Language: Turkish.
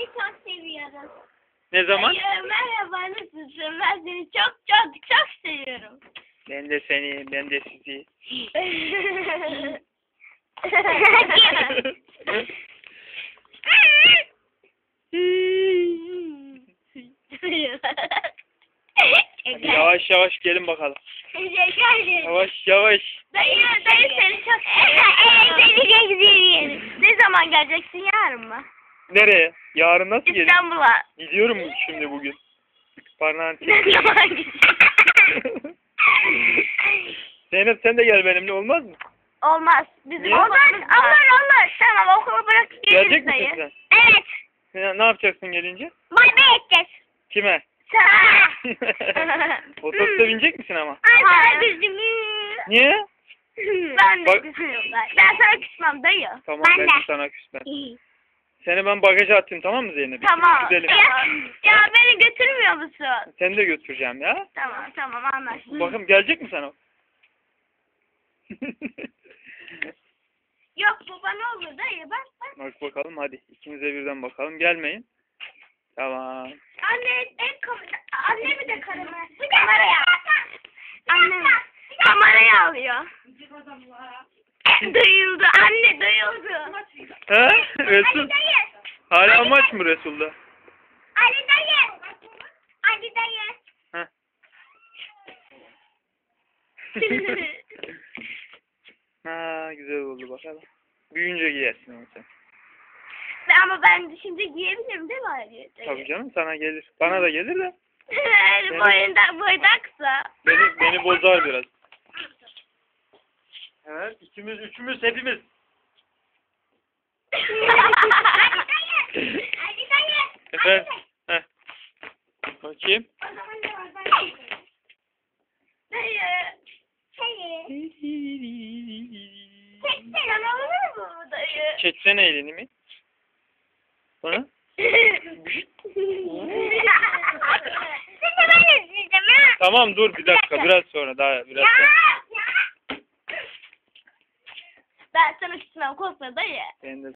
seni çok seviyorum. Ne zaman? Dayı merhaba nasılsın? Ben seni çok çok çok seviyorum. Ben de seni, ben de sizi. yavaş yavaş gelin bakalım. Yavaş yavaş. Dayı, dayı seni çok seviyorum. seni çok seviyorum. Ne zaman geleceksin yarın mı? Nereye? Yarın nasıl gelin? İstanbul'a. Gidiyorum şimdi bugün. Parnağın Ne zaman? Zeynep sen de gel benimle olmaz mı? Olmaz. Bizim Niye? olmaz. Olmaz olmaz. Tamam okulu bırakıp Gelecek geliriz misin dayı. sen? Evet. Ne, ne yapacaksın gelince? Bay bay edeceğiz. Kime? Sana. Otobüste binecek misin ama? Hayır. Bizim. Niye? Ben de Bak- küsüyorum. Ben sana küsmem dayı. Tamam ben ben, de. de sana küsmem. Seni ben bagaja atayım tamam mı Zeynep? Tamam. Gidelim. Ya, ya beni götürmüyor musun? Seni de götüreceğim ya. Tamam tamam anlaştık. Bakın gelecek mi sana? Yok baba ne olur dayı bak bak. Bak bakalım hadi. ikimize birden bakalım. Gelmeyin. Tamam. Anne en kamera. Anne bir de kamera. Kameraya. Anne kamerayı alıyor. duyuldu. Anne duyuldu. He? Resul. Ali dayı. Hala maç mı Resul'da? Ali dayı. Ali dayı. Heh. ha güzel oldu bakalım. Büyüyünce giyersin onu sen. Ama ben şimdi giyebilirim değil mi Ali dayı? Tabii canım sana gelir. Bana da gelir de. Boyunda boydaksa. Beni, beni bozar biraz. Evet ikimiz üçümüz hepimiz. Ali dayı. Ali dayı. Efendim. Heh. Bakayım. Çeksene elini mi? Bana? Tamam dur bir dakika biraz sonra daha biraz sonra. Ben sana küsmem korkma dayı. Ben de